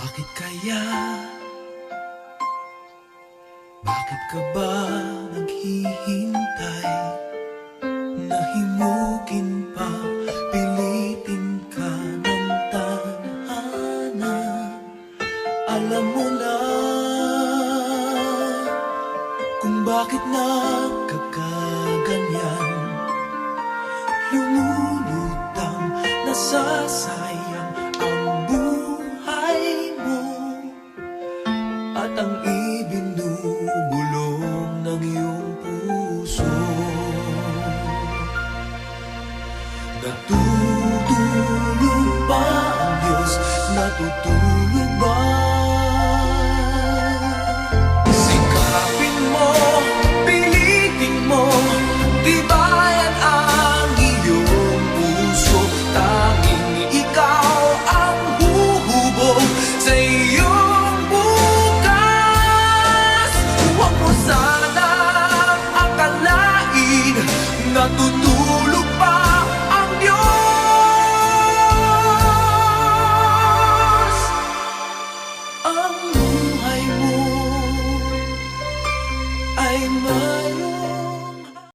Bakit kaya? Bakit ka ba naghihintay? Nahimugin pa, pilitin ka ng tanhana Alam mo na kung bakit nagkakaganyan Lumulutang nasasakit At ang ibinubulong ng iyong puso Natutulong ba ang Diyos? Natutulong Natutulog pa ang Diyos. Ang buhay mo ay mayroon